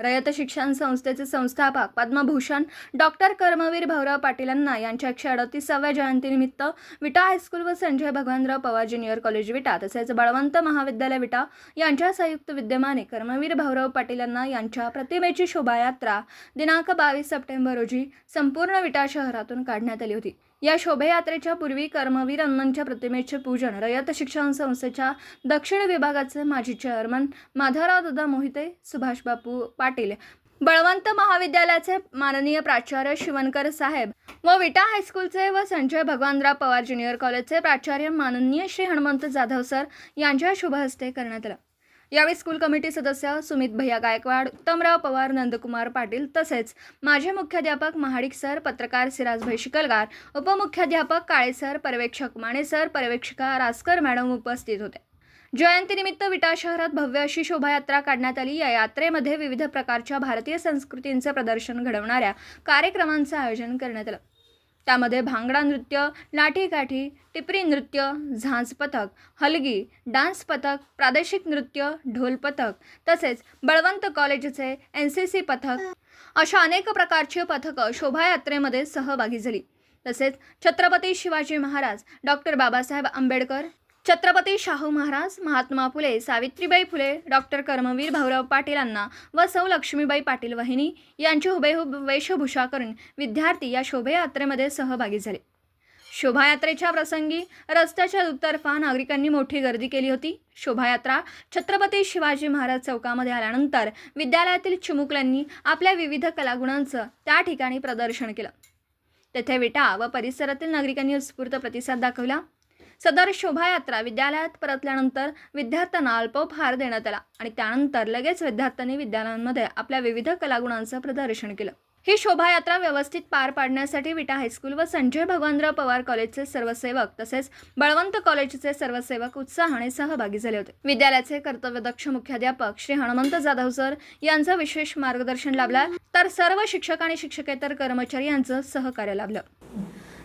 रयत शिक्षण संस्थेचे संस्थापक पद्मभूषण डॉक्टर कर्मवीर भाऊराव पाटीलांना यांच्या एकशे अडतीसाव्या जयंतीनिमित्त विटा हायस्कूल व संजय भगवानराव पवार ज्युनियर कॉलेज विटा तसेच बळवंत महाविद्यालय विटा यांच्या संयुक्त विद्यमाने कर्मवीर भाऊराव पाटीलांना यांच्या प्रतिमेची शोभायात्रा दिनांक बावीस सप्टेंबर रोजी संपूर्ण विटा शहरातून काढण्यात आली होती. या शोभायात्रेच्या पूर्वी कर्मवीर अण्णांच्या प्रतिमेचे पूजन रयत शिक्षण संस्थेच्या दक्षिण विभागाचे माजी चेअरमन माधवराव दादा मोहिते सुभाष बापू पाटील बळवंत महाविद्यालयाचे माननीय प्राचार्य शिवणकर साहेब व विटा हायस्कूलचे व संजय भगवानराव पवार ज्युनियर कॉलेजचे प्राचार्य माननीय श्री हनुमंत जाधव सर यांच्या शुभहस्ते करण्यात आलं. यावेळी स्कूल कमिटी सदस्य सुमित भैया गायकवाड उत्तमराव पवार नंदकुमार पाटील तसेच माजी मुख्याध्यापक महाडिक सर पत्रकार सिराजभाई शिकलगार उपमुख्याध्यापक काळे सर पर्यवेक्षक माने सर पर्यवेक्षिका रासकर मॅडम उपस्थित होते. जयंतीनिमित्त विटा शहरात भव्य अशी शोभायात्रा काढण्यात आली. या यात्रेमध्ये विविध प्रकारच्या भारतीय संस्कृतींचं प्रदर्शन घडवणाऱ्या कार्यक्रमांचं आयोजन करण्यात आलं. त्यामध्ये भांगडा नृत्य लाठीकाठी टिपरी नृत्य झांज पथक हलगी डान्स पथक प्रादेशिक नृत्य ढोल पथक तसेच बळवंत कॉलेजचे एन सी सी पथक अशा अनेक प्रकारची पथकं शोभायात्रेमध्ये सहभागी झाली. तसेच छत्रपती शिवाजी महाराज डॉक्टर बाबासाहेब आंबेडकर छत्रपती शाहू महाराज महात्मा फुले सावित्रीबाई फुले डॉक्टर कर्मवीर भाऊराव पाटीलांना व सौ लक्ष्मीबाई पाटील वहिनी यांची हुबेहूब वेशभूषा करून विद्यार्थी या शोभायात्रेमध्ये सहभागी झाले. शोभायात्रेच्या प्रसंगी रस्त्याच्या दुतर्फा नागरिकांनी मोठी गर्दी केली होती. शोभायात्रा छत्रपती शिवाजी महाराज चौकामध्ये आल्यानंतर विद्यालयातील चिमुकल्यांनी आपल्या विविध कलागुणांचं त्या ठिकाणी प्रदर्शन केलं. तेथे विटा व परिसरातील नागरिकांनी उत्स्फूर्त प्रतिसाद दाखवला. सदर शोभायात्रा विद्यालयात परतल्यानंतर विद्यार्थ्यांना अल्पोपहार देण्यात आला आणि त्यानंतर लगेच विद्यार्थ्यांनी विद्यालयांमध्ये आपल्या विविध कलागुणांचं प्रदर्शन केलं. ही शोभायात्रा व्यवस्थित पार पाडण्यासाठी विटा हायस्कूल व संजय भगवानराव पवार कॉलेजचे सर्व सेवक तसेच बळवंत कॉलेजचे सर्व सेवक उत्साहाने सहभागी झाले होते. विद्यालयाचे कर्तव्यदक्ष मुख्याध्यापक श्री हनुमंत जाधव सर यांचं विशेष मार्गदर्शन लाभलं तर सर्व शिक्षक आणि शिक्षकेतर कर्मचारी यांचं सहकार्य लाभलं.